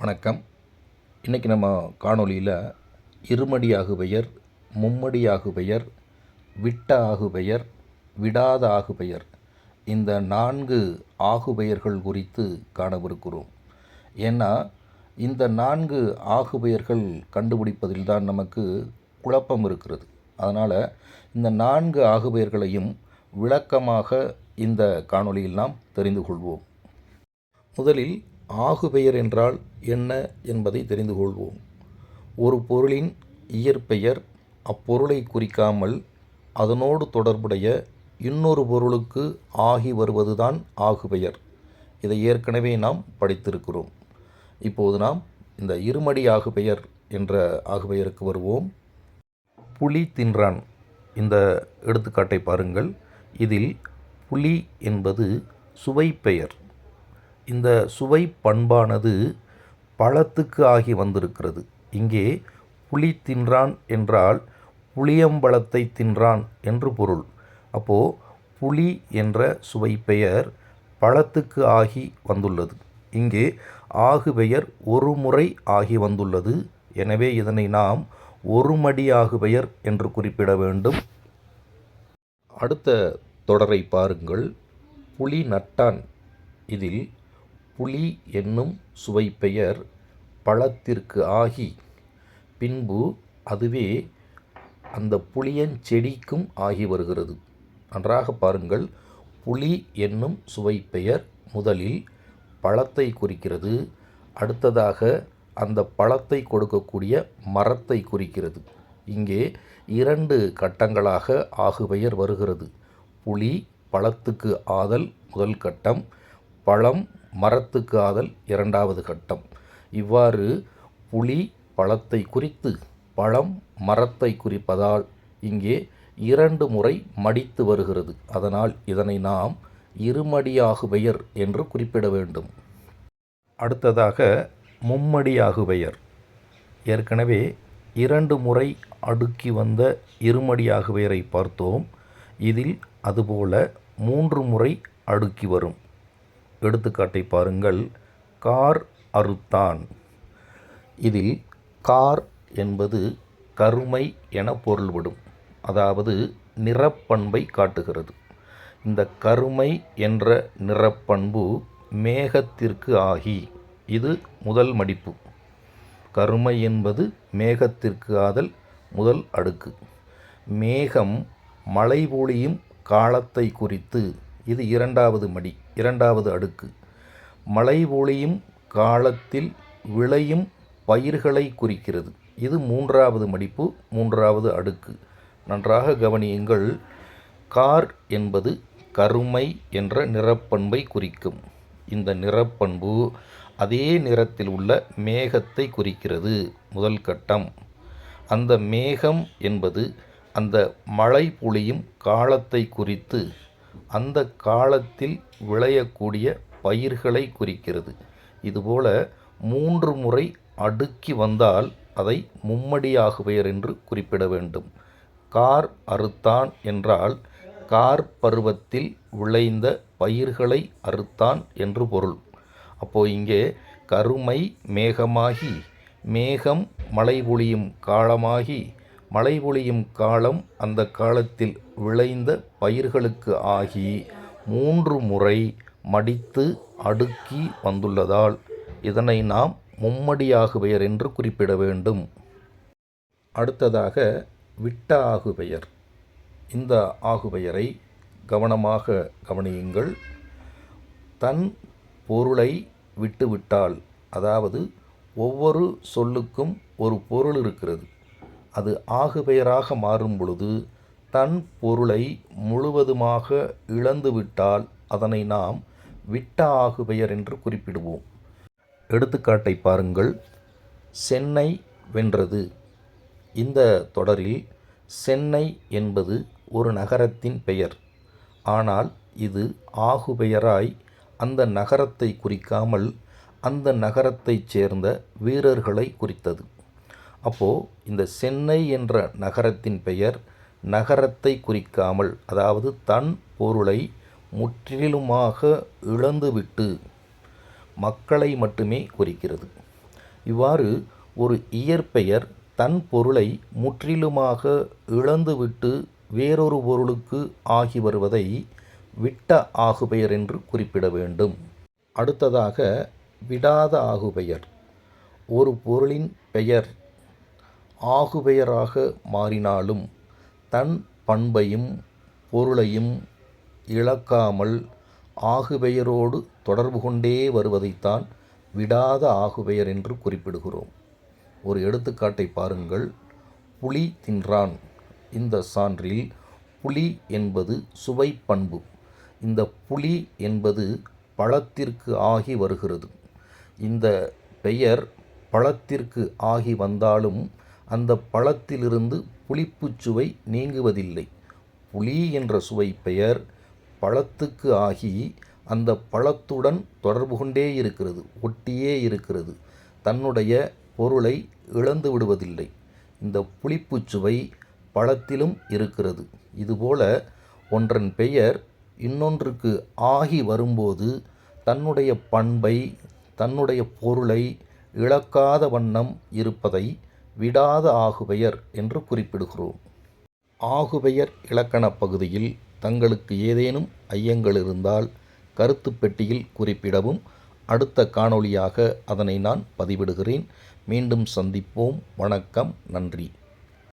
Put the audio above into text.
வணக்கம். இன்றைக்கி நம்ம காணொளியில் இருமடி பெயர் மும்மடி ஆகுபெயர் விட்ட ஆகுபெயர் விடாத ஆகுபெயர் இந்த நான்கு ஆகுபெயர்கள் குறித்து காணவிருக்கிறோம். ஏன்னா இந்த நான்கு ஆகுபெயர்கள் கண்டுபிடிப்பதில் தான் நமக்கு குழப்பம் இருக்கிறது. அதனால் இந்த நான்கு ஆகுபெயர்களையும் விளக்கமாக இந்த காணொலியில் நாம் தெரிந்து கொள்வோம். முதலில் ஆகுபெயர் என்றால் என்ன என்பதை தெரிந்து கொள்வோம். ஒரு பொருளின் இயற்பெயர் அப்பொருளை குறிக்காமல் அதனோடு தொடர்புடைய இன்னொரு பொருளுக்கு ஆகி வருவதுதான் ஆகுபெயர். இதை ஏற்கனவே நாம் படித்திருக்கிறோம். இப்போது நாம் இந்த இருமடி ஆகுபெயர் என்ற ஆகுபெயருக்கு வருவோம். புலி தின்றான். இந்த எடுத்துக்காட்டை பாருங்கள். இதில் புலி என்பது சுவைப்பெயர். இந்த சுவை பண்பானது பழத்துக்கு ஆகி வந்திருக்கிறது. இங்கே புலி தின்றான் என்றால் புளியம்பழத்தை தின்றான் என்று பொருள். அப்போது புலி என்ற சுவை பெயர் பழத்துக்கு ஆகி வந்துள்ளது. இங்கே ஆகு பெயர் ஒரு முறை ஆகி வந்துள்ளது. எனவே இதனை நாம் ஒருமடி ஆகு பெயர் என்று குறிப்பிட வேண்டும். அடுத்த தொடரை பாருங்கள். புலி நட்டான். இதில் புலி என்னும் சுவைப்பெயர் பழத்திற்கு ஆகி பின்பு அதுவே அந்த புளியஞ்செடிக்கும் ஆகி வருகிறது. நன்றாக பாருங்கள். புளி என்னும் சுவைப்பெயர் முதலில் பழத்தை குறிக்கிறது அடுத்ததாக அந்த பழத்தை கொடுக்கக்கூடிய மரத்தை குறிக்கிறது. இங்கே இரண்டு கட்டங்களாக ஆகுபெயர் வருகிறது. புளி பழத்துக்கு ஆதல் முதல் கட்டம் பழம் மரத்துக்கு ஆதல் இரண்டாவது கட்டம். இவ்வாறு புலி பழத்தை குறித்து பழம் மரத்தை குறிப்பதால் இங்கே இரண்டு முறை மடித்து வருகிறது. அதனால் இதனை நாம் இருமடியாகுபெயர் என்று குறிப்பிட வேண்டும். அடுத்ததாக மும்மடியாகுபெயர். ஏற்கனவே இரண்டு முறை அடுக்கி வந்த இருமடியாகுபெயரை பார்த்தோம். இதில் அதுபோல மூன்று முறை அடுக்கி வரும். எடுத்துக்காட்டை பாருங்கள். கார் அறுத்தான். இதில் கார் என்பது கருமை என பொருள்படும். அதாவது நிறப்பண்பை காட்டுகிறது. இந்த கருமை என்ற நிறப்பண்பு மேகத்திற்கு ஆகி இது முதல் மடிப்பு. கருமை என்பது மேகத்திற்கு ஆதல் முதல் அடுக்கு. மேகம் மழை பொழியும் காலத்தை குறித்து இது இரண்டாவது மடி. இரண்டாவது அடுக்கு. மழை பொழியும் காலத்தில் விளையும் பயிர்களை குறிக்கிறது. இது மூன்றாவது மடிப்பு மூன்றாவது அடுக்கு. நன்றாக கவனியுங்கள் கார் என்பது கருமை என்ற நிறப்பண்பை குறிக்கும். இந்த நிறப்பண்பு அதே நிறத்தில் உள்ள மேகத்தை குறிக்கிறது. முதல் கட்டம். அந்த மேகம் என்பது அந்த மழை பொழியும் காலத்தை குறித்து அந்த காலத்தில் விளையக்கூடிய பயிர்களை குறிக்கிறது. இதுபோல மூன்று முறை அடுக்கி வந்தால் அதை மும்மடியாகுபெயர் என்று குறிப்பிட வேண்டும். கார் அறுத்தான் என்றால் கார் பருவத்தில் விளைந்த பயிர்களை அறுத்தான் என்று பொருள். அப்போ இங்கே கருமை மேகமாகி மேகம் மழை பொழியும் காலமாகி மழை பொழியும் காலம் அந்த காலத்தில் விளைந்த பயிர்களுக்கு ஆகி மூன்று முறை மடித்து அடுக்கி வந்துள்ளதால் இதனை நாம் மும்மடியாகுபெயர் என்று குறிப்பிட வேண்டும். அடுத்ததாக விட்ட ஆகுபெயர் இந்த ஆகுபெயரை கவனமாக கவனியுங்கள். தன் பொருளை விட்டுவிட்டால் அதாவது ஒவ்வொரு சொல்லுக்கும் ஒரு பொருள் இருக்கிறது. அது ஆகுபெயராக மாறும் பொழுது தன் பொருளை முழுவதுமாக இழந்துவிட்டால் அதனை நாம் விட்ட ஆகுபெயர் என்று குறிப்பிடுவோம். எடுத்துக்காட்டை பாருங்கள். சென்னை வென்றது. இந்த தொடரில் சென்னை என்பது ஒரு நகரத்தின் பெயர். ஆனால் இது ஆகுபெயராய் அந்த நகரத்தை குறிக்காமல் அந்த நகரத்தைச் சேர்ந்த வீரர்களை குறித்தது. அப்போது இந்த சென்னை என்ற நகரத்தின் பெயர் நகரத்தை குறிக்காமல் அதாவது தன் பொருளை முற்றிலுமாக இழந்துவிட்டு மக்களை மட்டுமே குறிக்கிறது. இவ்வாறு ஒரு இயற்பெயர் தன் பொருளை முற்றிலுமாக இழந்துவிட்டு வேறொரு பொருளுக்கு ஆகி வருவதை விட்ட ஆகுபெயர் என்று குறிப்பிட வேண்டும். அடுத்ததாக விடாத ஆகுபெயர். ஒரு பொருளின் பெயர் ஆகுபெயராக மாறினாலும் தன் பண்பையும் பொருளையும் இழக்காமல் ஆகுபெயரோடு தொடர்பு கொண்டே வருவதைத்தான் விடாத ஆகுபெயர் என்று குறிப்பிடுகிறோம். ஒரு எடுத்துக்காட்டை பாருங்கள். புலி தின்றான். இந்த சான்றில் புலி என்பது சுவை பண்பு. இந்த புலி என்பது பழத்திற்கு ஆகி வருகிறது. இந்த பெயர் பழத்திற்கு ஆகி வந்தாலும் அந்த பழத்திலிருந்து புளிப்புச் சுவை நீங்குவதில்லை. புளி என்ற சுவை பெயர் பழத்துக்கு ஆகி அந்த பழத்துடன் தொடர்பு கொண்டே இருக்கிறது ஒட்டியே இருக்கிறது. தன்னுடைய பொருளை இழந்து விடுவதில்லை. இந்த புளிப்புச் சுவை பழத்திலும் இருக்கிறது. இதுபோல ஒன்றன் பெயர் இன்னொன்றுக்கு ஆகி வரும்போது தன்னுடைய பண்பை தன்னுடைய பொருளை இழக்காத வண்ணம் இருப்பதை விடாத ஆகுபெயர் என்று குறிப்பிடுகிறோம். ஆகுபெயர் இலக்கணப் பகுதியில் தங்களுக்கு ஏதேனும் ஐயங்கள் இருந்தால் கருத்து பெட்டியில் குறிப்பிடவும் அடுத்த காணொளியாக அதனை நான் பதிவிடுகிறேன். மீண்டும் சந்திப்போம். வணக்கம். நன்றி.